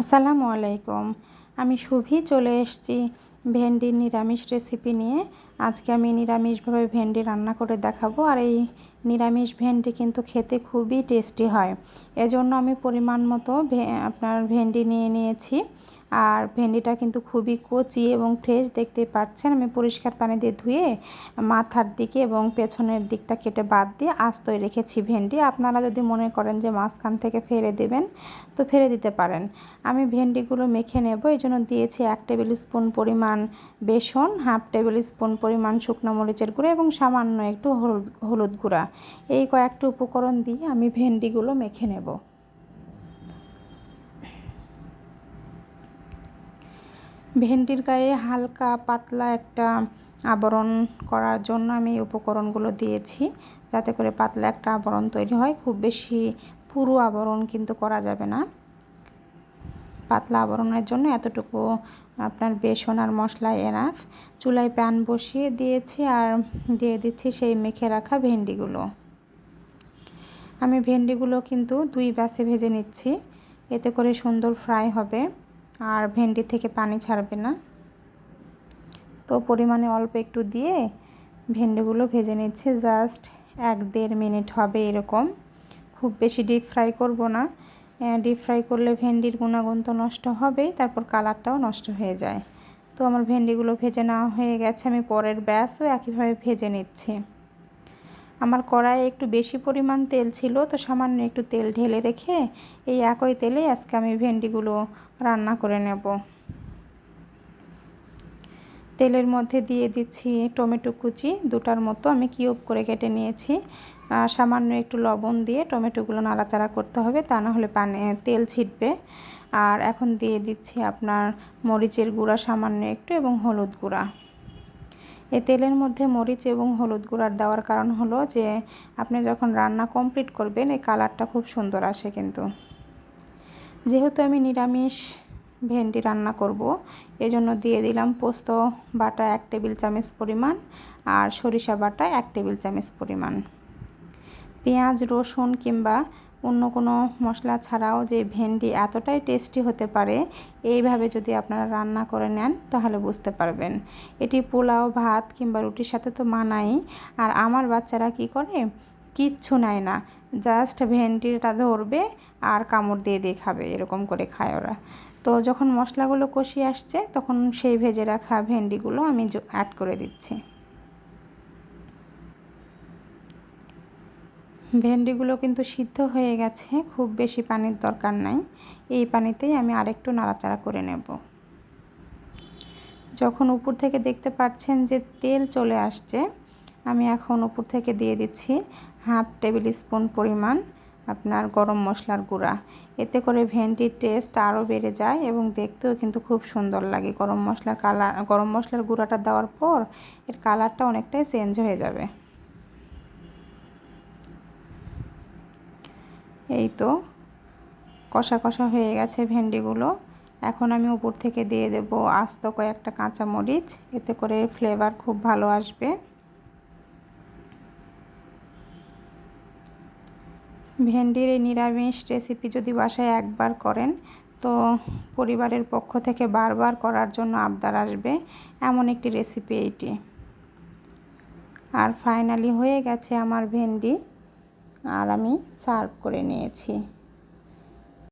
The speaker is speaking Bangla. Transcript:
আসসালামু আলাইকুম। আমি শুভি চলে এসেছি ভেন্ডির নিরামিষ রেসিপি নিয়ে। আজকে আমি নিরামিষভাবে ভেন্ডি রান্না করে দেখাবো। আর এই নিরামিষ ভেন্ডি কিন্তু খেতে খুবই টেস্টি হয়। এজন্য আমি পরিমাণ মতো আপনার ভেন্ডি নিয়ে নিয়েছি। আর ভেন্ডিটা কিন্তু খুবই কচি এবং ফ্রেশ দেখতে পাচ্ছেন। আমি পরিষ্কার পানি দিয়ে ধুয়ে মাথার দিকে এবং পেছনের দিকটা কেটে বাদ দিয়ে আস্তই রেখেছি ভেন্ডি। আপনারা যদি মনে করেন যে মাঝখান থেকে ফেলে দেবেন, তো ফেলে দিতে পারেন। আমি ভেন্ডিগুলো মেখে নেব। এই জন্য দিয়েছি এক টেবিল স্পুন পরিমাণ বেসন, হাফ টেবিল স্পুন পরিমাণ শুকনো মরিচের গুঁড়ো এবং সামান্য একটু হলুদ হলুদ গুঁড়া। এই কয়েকটি উপকরণ দিয়ে আমি ভেন্ডিগুলো মেখে নেব। ভেন্ডির গায়ে হালকা পাতলা একটা আবরণ করার জন্য আমি এই উপকরণগুলো দিয়েছি, যাতে করে পাতলা একটা আবরণ তৈরি হয়। খুব বেশি পুরো আবরণ কিন্তু করা যাবে না। পাতলা আবরণের জন্য এতটুকু আপনার বেসন আর মশলা এনাফ চুলায় প্যান বসিয়ে দিয়েছি আর দিয়ে দিচ্ছি সেই মেখে রাখা ভেন্ডিগুলো। আমি ভেন্ডিগুলো কিন্তু দুই ব্যাসে ভেজে নিচ্ছি। এতে করে সুন্দর ফ্রাই হবে আর ভেন্ডি থেকে পানি ছাড়বে না। তো পরিমাণে অল্প একটু দিয়ে ভেন্ডিগুলো ভেজে নিচ্ছি। জাস্ট এক দেড় মিনিট হবে এরকম। খুব বেশি ডিপ ফ্রাই করব না। ডিপ ফ্রাই করলে ভেন্ডির গুণাগুণ তো নষ্ট হবেই, তারপর কালারটাও নষ্ট হয়ে যায়। তো আমার ভেন্ডিগুলো ভেজে নেওয়া হয়ে গেছে, আমি পরের ব্যাসও একইভাবে ভেজে নিচ্ছি। আমার কড়াইয়ে একটু বেশি পরিমাণ তেল ছিল, তো সামান্য একটু তেল ঢেলে রেখে এই একই তেলে আজকে আমি ভেন্ডিগুলো রান্না করে নেব। তেলের মধ্যে দিয়ে দিচ্ছি টমেটো কুচি, দুটার মতো আমি কিউব করে কেটে নিয়েছি। সামান্য একটু লবণ দিয়ে টমেটোগুলো নাড়াচাড়া করতে হবে, তা না হলে পানি তেল ছিটবে। আর এখন দিয়ে দিচ্ছি আপনার মরিচের গুঁড়া সামান্য একটু এবং হলুদ গুঁড়া। এ, তেলের মধ্যে মরিচ এবং হলুদ গুঁড়ার দেওয়ার কারণ হলো যে, আপনি যখন রান্না কমপ্লিট করবেন এই কালারটা খুব সুন্দর আসে কিন্তু। যেহেতু আমি নিরামিষ ভেন্ডি রান্না করব। এজন্য দিয়ে দিলাম পোস্ত বাটা এক টেবিল চামচ পরিমাণ আর সরিষা বাটা এক টেবিল চামচ পরিমাণ। পেঁয়াজ, রসুন কিংবা অন্য কোনো মশলা ছাড়াও যে ভেন্ডি এতটাই টেস্টি হতে পারে, এইভাবে যদি আপনারা রান্না করে নেন তাহলে বুঝতে পারবেন। এটি পোলাও, ভাত কিংবা রুটির সাথে তো মানাই আর আমার বাচ্চারা কি করে? কিচ্ছু নেয় না। জাস্ট ভেন্ডিটা ধরবে আর কামড় দিয়ে দিয়ে খাবে এরকম করে খায় ওরা। তো যখন মশলাগুলো কষিয়ে আসছে, তখন সেই ভেজে রাখা ভেন্ডিগুলো আমি অ্যাড করে দিচ্ছি। ভেন্ডিগুলো কিন্তু সিদ্ধ হয়ে গেছে, খুব বেশি পানির দরকার নাই। এই পানিতেই আমি আরেকটু নাড়াচাড়া করে নেব। যখন উপর থেকে দেখতে পাচ্ছেন যে তেল চলে আসছে আমি এখন উপর থেকে দিয়ে দিচ্ছি হাফ টেবিল স্পুন পরিমাণ আপনার গরম মশলার গুঁড়া। এতে করে ভেন্ডির টেস্ট আরও বেড়ে যায় এবং দেখতেও কিন্তু খুব সুন্দর লাগে। গরম মশলার কালার গরম মশলার গুঁড়াটা দেওয়ার পর এর কালারটা অনেকটাই চেঞ্জ হয়ে যাবে। এই তো কষা কষা হয়ে গেছে ভেন্ডিগুলো। এখন আমি উপর থেকে দিয়ে দেব আস্ত কয়েকটা কাঁচামরিচ। এতে করে ফ্লেভার খুব ভালো আসবে। ভেন্ডির এই নিরামিষ রেসিপি যদি বাসায় একবার করেন, তো পরিবারের পক্ষ থেকে বারবার করার জন্য আবদার আসবে এমন একটি রেসিপি এইটি আর ফাইনালি হয়ে গেছে আমার ভেন্ডি, আর আমি সার্ভ করে নিয়েছি।